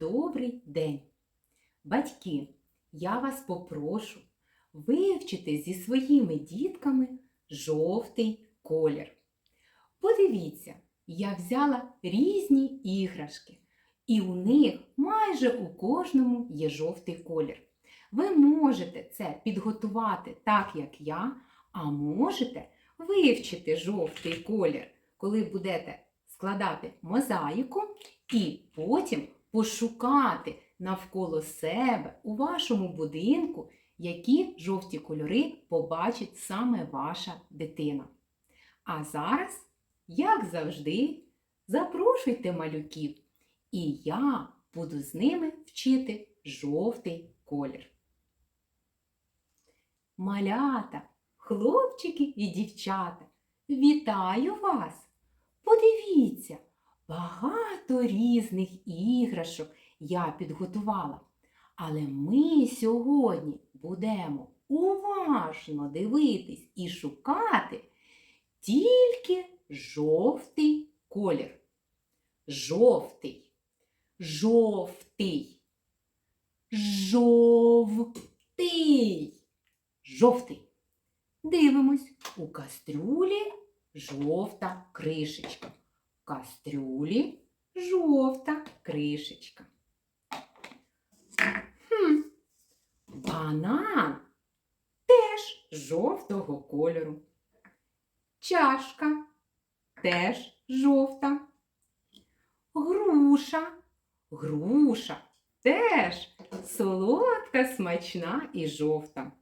Добрий день! Батьки, я вас попрошу вивчити зі своїми дітками жовтий колір. Подивіться, я взяла різні іграшки, і у них майже у кожному є жовтий колір. Ви можете це підготувати так, як я, а можете вивчити жовтий колір, коли будете складати мозаїку і потім пошукати навколо себе у вашому будинку, які жовті кольори побачить саме ваша дитина. А зараз, як завжди, запрошуйте малюків, і я буду з ними вчити жовтий колір. Малята, хлопчики і дівчата, вітаю вас! Подивіться, багато різних іграшок я підготувала. Але ми сьогодні будемо уважно дивитись і шукати тільки жовтий колір. Жовтий, жовтий, жовтий, жовтий. Дивимось, у кастрюлі жовта кришечка. Кастрюлі жовта кришечка. Хм, банан теж жовтого кольору. Чашка теж жовта. Груша, груша теж солодка, смачна і жовта.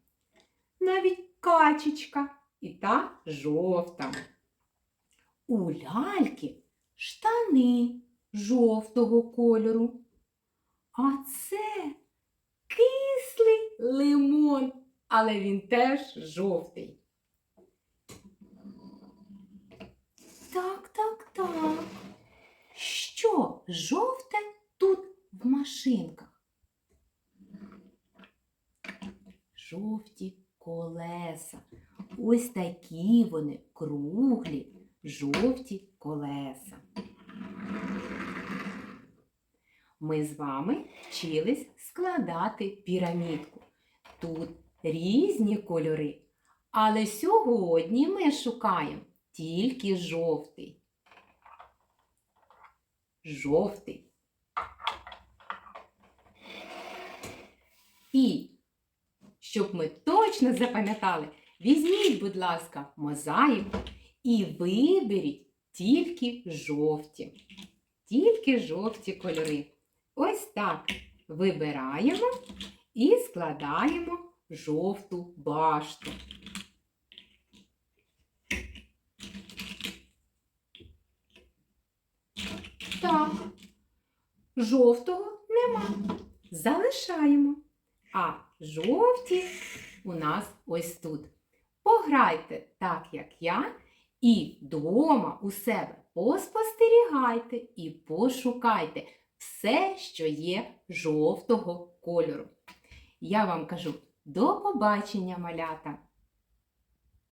Навіть качечка і та жовта. У ляльки штани жовтого кольору. А це кислий лимон, але він теж жовтий. Так, так, так. Що жовте тут в машинках? Жовті колеса. Ось такі вони круглі, жовті колеса. Ми з вами вчились складати пірамідку. Тут різні кольори, але сьогодні ми шукаємо тільки жовтий. Жовтий. І щоб ми точно запам'ятали, візьміть, будь ласка, мозаїку і виберіть тільки жовті. Тільки жовті кольори. Ось так вибираємо і складаємо жовту башту. Так, жовтого нема. Залишаємо. А жовті у нас ось тут. Пограйте так, як я, і вдома у себе поспостерігайте і пошукайте все, що є жовтого кольору. Я вам кажу до побачення, малята!